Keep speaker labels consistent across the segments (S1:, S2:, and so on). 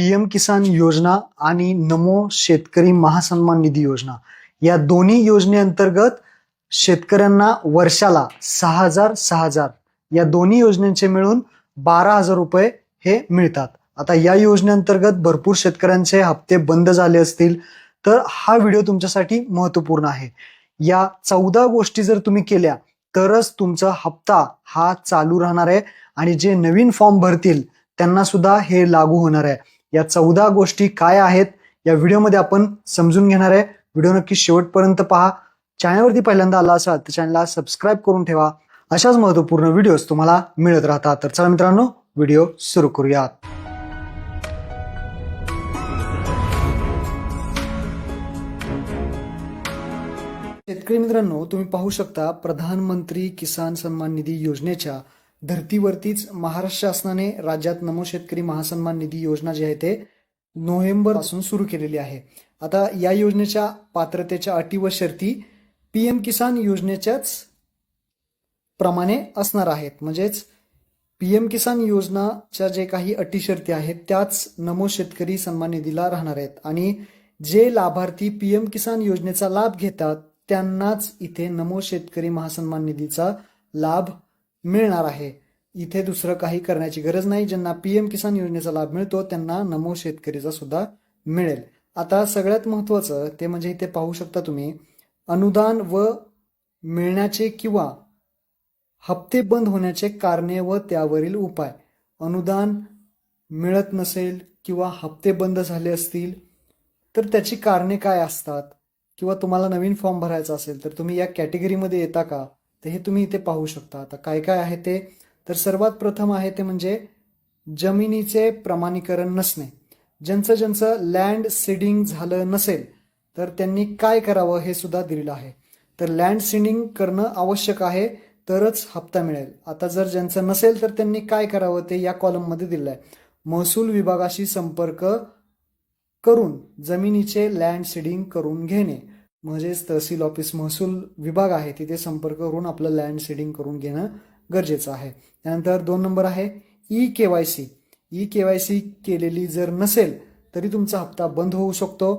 S1: P M किसान योजना आणि नमो शेतकरी महासन्मान निधी योजना. या दोन्ही योजनेअंतर्गत शेतकऱ्यांना वर्षाला सहा हजार सहा हजार या दोन्ही योजनेचे मिळून बारा हजार रुपये हे मिळतात. आता या योजनेअंतर्गत भरपूर शेतकऱ्यांचे हप्ते बंद झाले असतील तर हा व्हिडिओ तुमच्यासाठी महत्त्वपूर्ण आहे. या चौदा गोष्टी जर तुम्ही केल्या तरच तुमचा हप्ता हा चालू राहणार आहे आणि जे नवीन फॉर्म भरतील त्यांना सुद्धा हे लागू होणार आहे. या चौदा गोष्टी काय आहेत या व्हिडिओमध्ये आपण समजून घेणार आहे. व्हिडिओ नक्की शेवटपर्यंत पहा. चॅनलवरती पहिल्यांदा आला असाल तर चॅनलला सबस्क्राईब करून ठेवा. अशाच महत्त्वपूर्ण व्हिडिओज तुम्हाला मिळत राहतात. तर चला मित्रांनो व्हिडिओ सुरू करूयात. शेतकरी मित्रांनो तुम्ही पाहू शकता प्रधानमंत्री किसान सन्मान निधी योजनेच्या धर्तीवरतीच महाराष्ट्र शासनाने राज्यात नमो शेतकरी महासन्मान निधी योजना जी आहे ते नोव्हेंबरपासून सुरू केलेली आहे. आता या योजनेच्या पात्रतेच्या अटी व शर्ती पी एम किसान योजनेच्याच प्रमाणे असणार आहेत. म्हणजेच पी एम किसान योजनाच्या जे काही अटी शर्ती आहेत त्याच नमो शेतकरी सन्मान निधीला राहणार आहेत. आणि जे लाभार्थी पी एम किसान योजनेचा लाभ घेतात त्यांनाच इथे नमो शेतकरी महासन्मान निधीचा लाभ मिळणार आहे. इथे दुसरं काही करण्याची गरज नाही. ज्यांना पी एम किसान योजनेचा लाभ मिळतो त्यांना नमो शेतकरीचा सुद्धा मिळेल. आता सगळ्यात महत्वाचं ते म्हणजे इथे पाहू शकता तुम्ही अनुदान व मिळण्याचे किंवा हप्ते बंद होण्याचे कारणे व त्यावरील उपाय. अनुदान मिळत नसेल किंवा हप्ते बंद झाले असतील तर त्याची कारणे काय असतात? किंवा तुम्हाला नवीन फॉर्म भरायचा असेल तर तुम्ही या कॅटेगरीमध्ये येता का? तर हे तुम्ही इथे पाहू शकता. आता काय काय आहे ते? तर सर्वात प्रथम आहे ते म्हणजे जमिनीचे प्रमाणीकरण नसणे. ज्यांचं ज्यांचं लँड सीडिंग झालं नसेल तर त्यांनी काय करावं हे सुद्धा दिलेलं आहे. तर लँड सीडिंग करणं आवश्यक आहे तरच हप्ता मिळेल. आता जर ज्यांचं नसेल तर त्यांनी काय करावं ते या कॉलममध्ये दिलं आहे. महसूल विभागाशी संपर्क करून जमिनीचे लँड सीडिंग करून घेणे. म्हणजेच तहसील ऑफिस महसूल विभाग आहे तिथे संपर्क करून आपलं लँड सीडिंग करून घेणं गरजेचं आहे. त्यानंतर दोन नंबर आहे E K Y C E K Y C केलेली जर नसेल तरी तुमचा हप्ता बंद होऊ शकतो.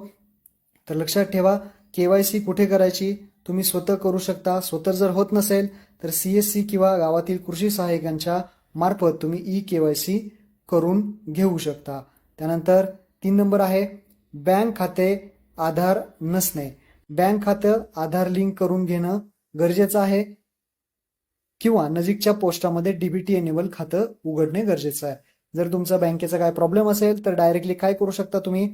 S1: तर लक्षात ठेवा के वाय सी कुठे करायची? तुम्ही स्वतः करू शकता. स्वतः जर होत नसेल तर सी एस सी किंवा गावातील कृषी सहाय्यकांच्या मार्फत तुम्ही ई के वाय सी करून घेऊ शकता. त्यानंतर तीन नंबर आहे बँक खाते आधार नसणे. बँक खातं आधार लिंक करून घेणं गरजेचं आहे किंवा नजीकच्या पोस्टामध्ये डीबीटी एनेबल खातं उघडणे गरजेचं आहे. जर तुमचा बँकेचा काय प्रॉब्लेम असेल तर डायरेक्टली काय करू शकता तुम्ही?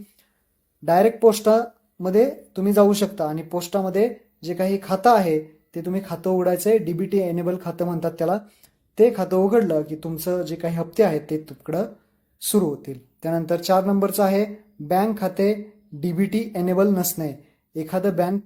S1: डायरेक्ट पोस्टामध्ये तुम्ही जाऊ शकता आणि पोस्टामध्ये जे काही खातं आहे ते तुम्ही खातं उघडायचं आहे. डीबीटी एनेबल खातं म्हणतात त्याला. ते खातं उघडलं की तुमचं जे काही हप्ते आहेत ते तुकडं सुरू होतील. त्यानंतर चार नंबरचं आहे बँक खाते डीबीटी एनेबल नसणे. एखादं बँक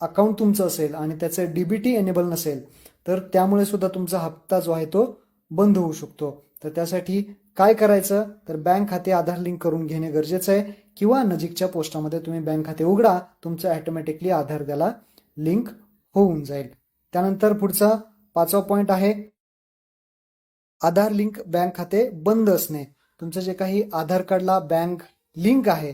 S1: अकाउंट तुमचं असेल आणि त्याचं डीबीटी एनेबल नसेल तर त्यामुळे सुद्धा तुमचा हप्ता जो आहे तो बंद होऊ शकतो. तर त्यासाठी काय करायचं? तर बँक खाते आधार लिंक करून घेणे गरजेचं आहे किंवा नजीकच्या पोस्टामध्ये तुम्ही बँक खाते उघडा तुमचं ॲटोमॅटिकली आधार त्याला लिंक होऊन जाईल. त्यानंतर पुढचा पाचवा पॉईंट आहे आधार लिंक बँक खाते बंद असणे. तुमचं जे काही आधार कार्डला बँक लिंक आहे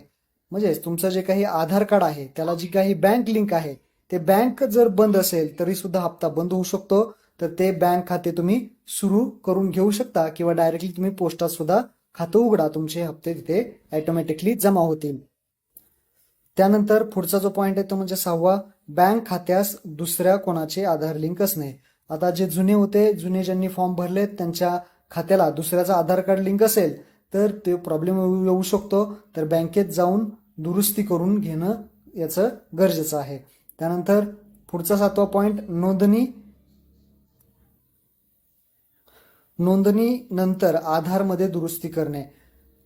S1: म्हणजेच तुमचं जे काही आधार कार्ड आहे त्याला जी काही बँक लिंक आहे ते बँक जर बंद असेल तरी सुद्धा हप्ता बंद होऊ शकतो. तर ते बँक खाते तुम्ही सुरू करून घेऊ शकता किंवा डायरेक्टली तुम्ही पोस्टात सुद्धा खातं उघडा तुमचे हप्ते तिथे ऑटोमॅटिकली जमा होतील. त्यानंतर पुढचा जो पॉईंट आहे तो म्हणजे सहावा बँक खात्यास दुसऱ्या कोणाचे आधार लिंक असणे. आता जे जुने होते जुने ज्यांनी फॉर्म भरले त्यांच्या खात्याला दुसऱ्याचा आधार कार्ड लिंक असेल तर ते प्रॉब्लेम येऊ शकतो. तर बँकेत जाऊन दुरुस्ती करून घेणं याचं गरजेचं आहे. त्यानंतर पुढचा सातवा पॉईंट नोंदणी. नोंदणी नंतर आधारमध्ये दुरुस्ती करणे.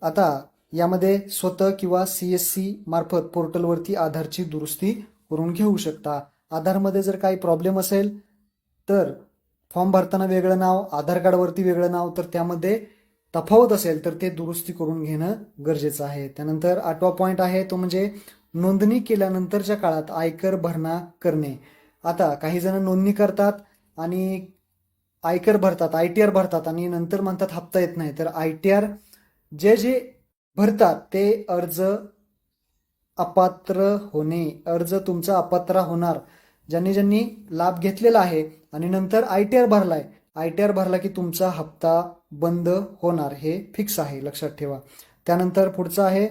S1: आता यामध्ये स्वतः किंवा सी एस सी मार्फत पोर्टलवरती आधारची दुरुस्ती करून घेऊ शकता. आधारमध्ये जर काही प्रॉब्लेम असेल तर फॉर्म भरताना वेगळं नाव आधार कार्डवरती वेगळं नाव तर त्यामध्ये तफावत असेल तर ते दुरुस्ती करून घेणं गरजेचं आहे. त्यानंतर आठवा पॉईंट आहे तो म्हणजे नोंदणी केल्यानंतरच्या काळात आयकर भरणा करणे. आता काही जण नोंदणी करतात आणि आयकर भरतात आय टी आर भरतात आणि नंतर म्हणतात हप्ता येत नाही. तर आय टी आर जे जे भरतात ते अर्ज अपात्र होणे अर्ज तुमचा अपात्र होणार. ज्यांनी ज्यांनी लाभ घेतलेला आहे आणि नंतर आय टी आर भरलाय आय टी आर भरला की तुमचा हप्ता बंद होणार. हे फिक्स आहे लक्षात ठेवा. त्यानंतर पुढचं आहे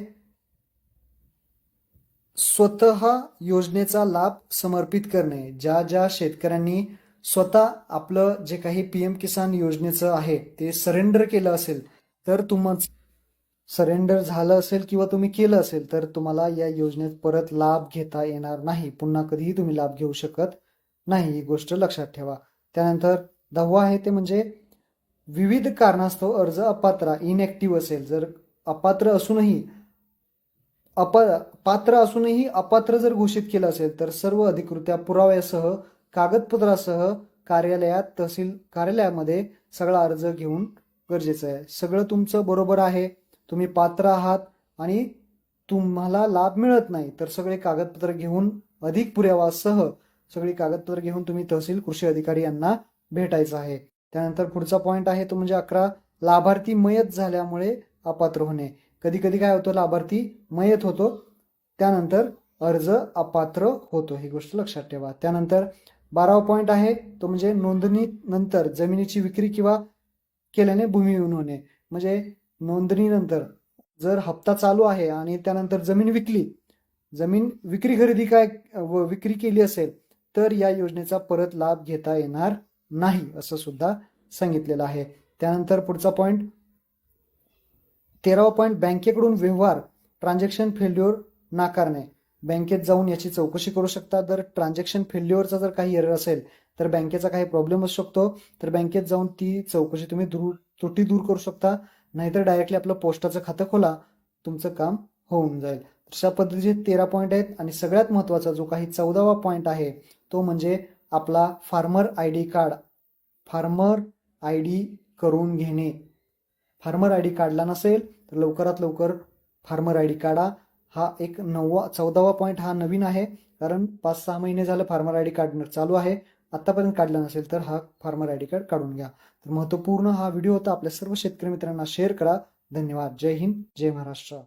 S1: स्वतः योजनेचा लाभ समर्पित करणे. ज्या ज्या शेतकऱ्यांनी स्वतः आपलं जे काही पी एम किसान योजनेचं आहे ते सरेंडर केलं असेल तर तुम सरेंडर झालं असेल किंवा तुम्ही केलं असेल तर तुम्हाला या योजनेत परत लाभ घेता येणार नाही. पुन्हा कधीही तुम्ही लाभ घेऊ शकत नाही. ही गोष्ट लक्षात ठेवा. त्यानंतर दहावा आहे ते म्हणजे विविध कारणास्तव अर्ज अपात्र इनॅक्टिव्ह असेल. जर अपात्र असूनही अप पात्र असूनही अपात्र जर घोषित केलं असेल तर सर्व अधिकृत्या पुराव्यासह कागदपत्रासह कार्यालयात तहसील कार्यालयामध्ये सगळा अर्ज घेऊन गरजेचं आहे. सगळं तुमचं बरोबर आहे. तुम्ही पात्र आहात आणि तुम्हाला लाभ मिळत नाही तर सगळे कागदपत्र घेऊन अधिक पुराव्यासह सगळी कागदपत्र घेऊन तुम्ही तहसील कृषी अधिकारी यांना भेटायचं आहे. त्यानंतर पुढचा पॉईंट आहे तो म्हणजे अकरा. लाभार्थी मयत झाल्यामुळे अपात्र होणे. कधी कधी काय होतं? लाभार्थी मयत होतो. त्यानंतर अर्ज अपात्र होतो. ही गोष्ट लक्षात ठेवा. त्यानंतर बारावा पॉईंट आहे तो म्हणजे नोंदणी नंतर जमिनीची विक्री किंवा केल्याने भूमिहीन होणे. म्हणजे नोंदणीनंतर जर हप्ता चालू आहे आणि त्यानंतर जमीन विकली जमीन विक्री खरेदी काय व विक्री केली असेल तर या योजनेचा परत लाभ घेता येणार नाही असं सुद्धा सांगितलेलं आहे. त्यानंतर पुढचा पॉईंट तेरावा पॉईंट बँकेकडून व्यवहार ट्रान्झॅक्शन फेल्युअर नाकारणे. बँकेत जाऊन याची चौकशी करू शकता. जर ट्रान्झॅक्शन फेल्युअरचा जर काही एरर असेल तर बँकेचा काही प्रॉब्लेम असू शकतो. तर बँकेत जाऊन ती चौकशी तुम्ही दूर त्रुटी दूर करू शकता. नाहीतर डायरेक्टली आपलं पोस्टाचं खातं खोला. तुमचं काम होऊन जाईल. अशा पद्धतीचे तेरा पॉईंट आहेत. आणि सगळ्यात महत्त्वाचा जो काही चौदावा पॉईंट आहे तो म्हणजे आपला farmer I D card farmer I D करून घेणे. फार्मर आय डी काढला नसेल तर लवकरात लवकर फार्मर आय डी काढा. हा एक नववा चौदावा पॉईंट हा नवीन आहे कारण पाच सहा महिने झालं फार्मर आय डी काढणं चालू आहे. आत्तापर्यंत काढला नसेल तर हा फार्मर आय डी कार्ड काढून घ्या. तर महत्त्वपूर्ण हा व्हिडिओ होता. आपल्या सर्व शेतकरी मित्रांना शेअर करा. धन्यवाद. जय हिंद. जय महाराष्ट्र.